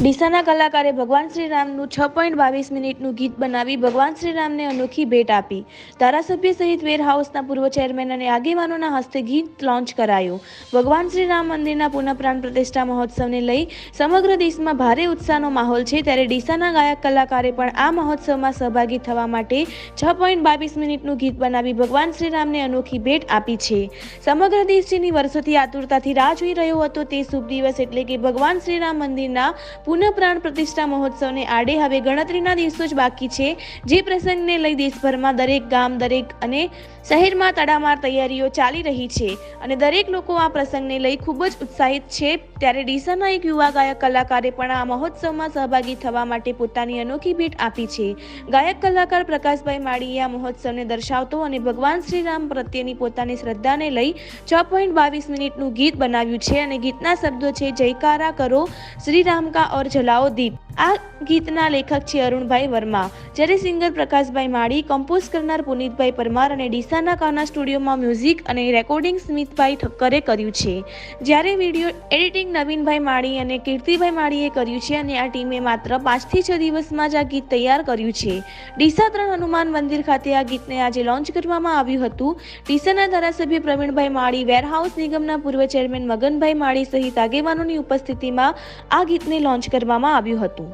ડીસાના કલાકારે ભગવાન શ્રી રામનું છ પોઈન્ટ બાવીસ મિનિટનું ગીત બનાવી ભગવાન શ્રી રામને અનોખી ભેટ આપી. ધારાસભ્ય સહિત વેરહાઉસના પૂર્વ ચેરમેન અને આગેવાનોના હસ્તે ગીત લોન્ચ કરાયું. ભગવાન શ્રી રામ મંદિરના પુનઃપ્રાણ પ્રતિષ્ઠા મહોત્સવને લઈ સમગ્ર દેશમાં ભારે ઉત્સાહનો માહોલ છે ત્યારે ડીસાના ગાયક કલાકારે પણ આ મહોત્સવમાં સહભાગી થવા માટે છ પોઈન્ટ બાવીસ મિનિટનું ગીત બનાવી ભગવાન શ્રી રામને અનોખી ભેટ આપી છે. સમગ્ર દેશ જેની વર્ષોથી આતુરતાથી રાહ જોઈ રહ્યો હતો તે શુભ દિવસ એટલે કે ભગવાન શ્રી રામ મંદિરના પુનઃ પ્રાણ પ્રતિષ્ઠા મહોત્સવને આડે હવે ગણતરીના દિવસો જ બાકી છે. જે પ્રસંગને લઈ દેશભરમાં દરેક ગામ, દરેક અને શહેરમાં તડામાર તૈયારીઓ ચાલી રહી છે અને દરેક લોકો આ પ્રસંગને લઈ ખૂબ જ ઉત્સાહિત છે. ત્યારે ડીસાના એક યુવા ગાયક કલાકારે પણ આ મહોત્સવમાં સહભાગી થવા માટે પોતાની અનોખી ભેટ આપી છે. ગાયક કલાકાર પ્રકાશભાઈ માળીએ આ મહોત્સવને દર્શાવતો અને ભગવાન શ્રી રામ પ્રત્યેની પોતાની શ્રદ્ધાને લઈ છ પોઈન્ટ બાવીસ મિનિટનું ગીત બનાવ્યું છે અને ગીતના શબ્દો છે, જયકારા કરો, શ્રીરામ કા ઓર જલાઓ દીપ આ ગીતના લેખક છે અરુણભાઈ વર્મા. જ્યારે સિંગર પ્રકાશભાઈ માળી કમ્પોઝ કરનાર પુનિતભાઈ પરમાર અને ડીસાના કાના સ્ટુડિયોમાં મ્યુઝિક અને રેકોર્ડિંગ સ્મિતભાઈ ઠક્કરે કર્યું છે. જ્યારે વીડિયો એડિટિંગ નવીનભાઈ માળી અને કીર્તિભાઈ માળીએ કર્યું છે અને આ ટીમે માત્ર પાંચથી છ દિવસમાં જ આ ગીત તૈયાર કર્યું છે. ડીસા ત્રણ હનુમાન મંદિર ખાતે આ ગીતને આજે લોન્ચ કરવામાં આવ્યું હતું. ડીસાના ધારાસભ્ય પ્રવીણભાઈ માળી વેરહાઉસ નિગમના પૂર્વ ચેરમેન મગનભાઈ માળી સહિત આગેવાનોની ઉપસ્થિતિમાં આ ગીતને લોન્ચ કરવામાં આવ્યું હતું.